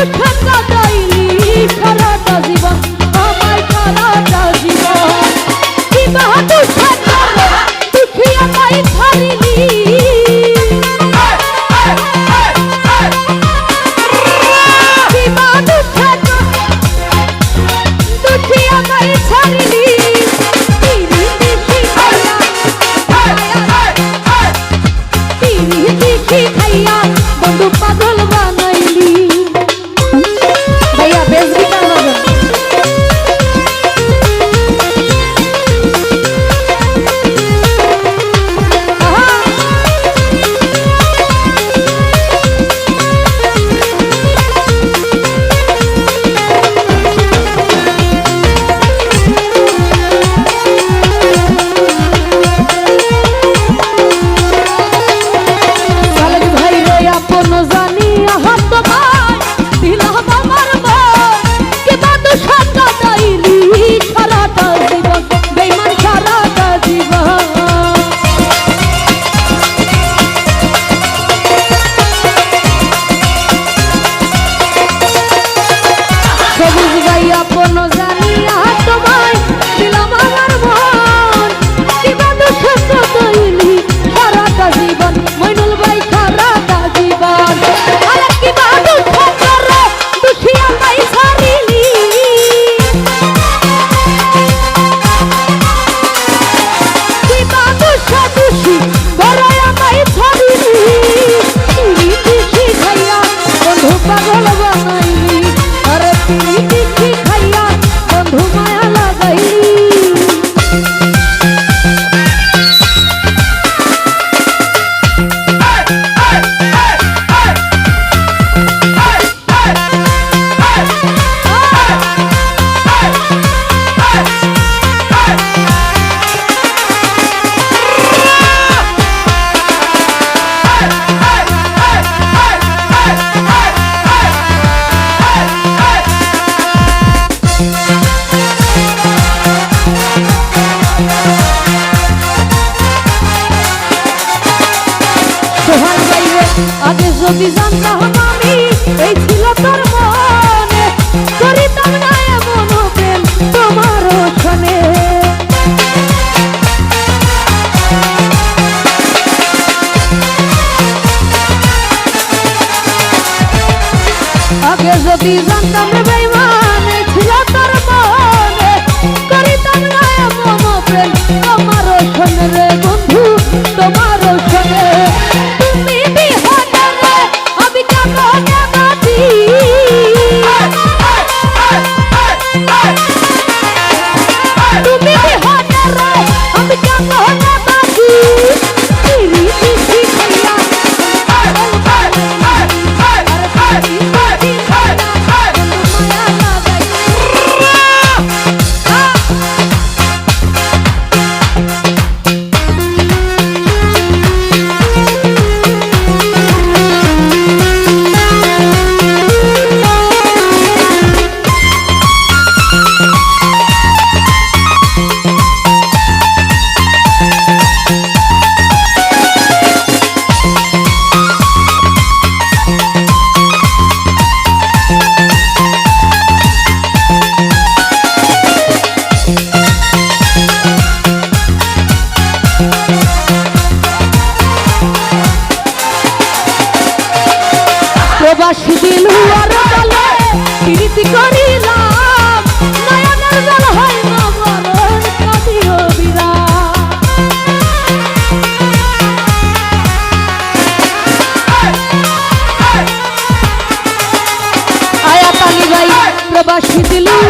Come on. আগে যদি জানতাম আমি, এই ছিল তোর মনে। করিতাম না এমন প্রেম তোমার ওখানে। আগে যদি জানতাম প্রবাসী বিলুয়ার দলে প্রীতি করিলাম নয়নের দল হয় প্রবাসী দিলুয়ার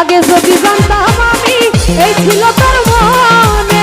আগে যদি জানতাম আমি, এই ছিল তোর মনে।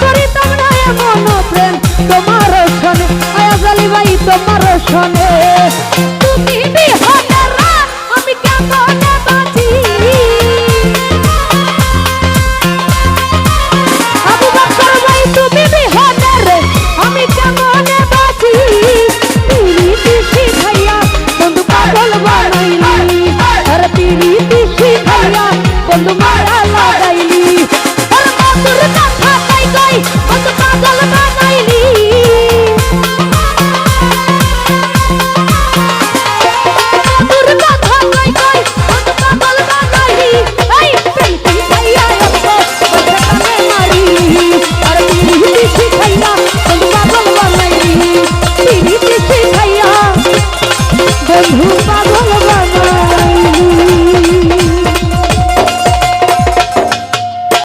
করিতাম না এমন প্রেম, তোমার শোনে আয়া জালি ভাই তোমার শোনে লাগাইলি ওর মধুর কথা তাই কই কত পাগল